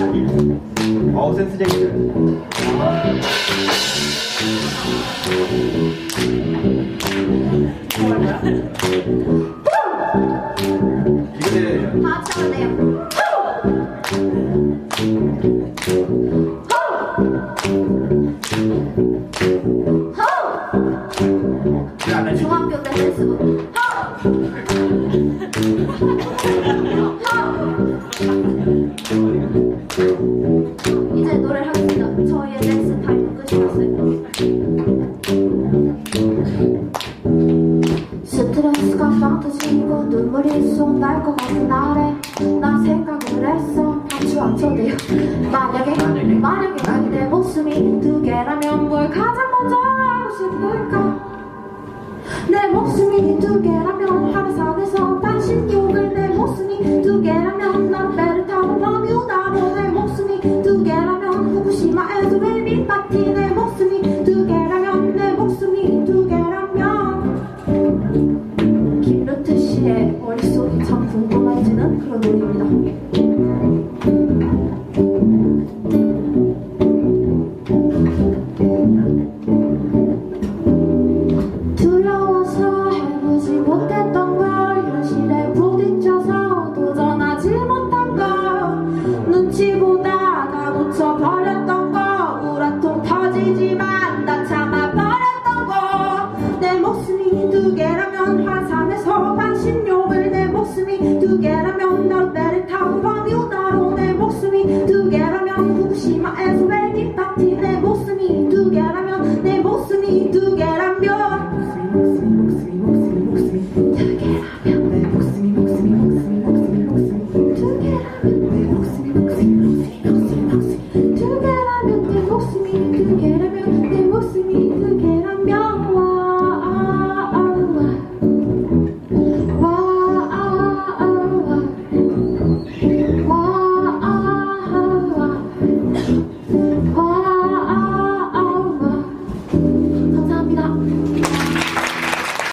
어우 센스쟁이들 다? 중학교 때 댄스부. 눈물이 쏟날 것 같은 날에 난 생각을 했어. 다시 앉혀도 돼요. 만약에 만약에? 내 목숨이 두 개라면 뭘 가장 먼저 하고 싶을까? 내 목숨이 두 개라면 하늘산에서 반신욕을 내 목숨이 두 개라면 난 배를 타고 버뮤다로 내 목숨이 두 개라면 후쿠시마에서 웨비 파티 내 궁금해지는 그런 노래입니다. 두려워서 해보지 못했던 걸 현실에 부딪혀서 도전하지 못한 걸 눈치 보다가 놓쳐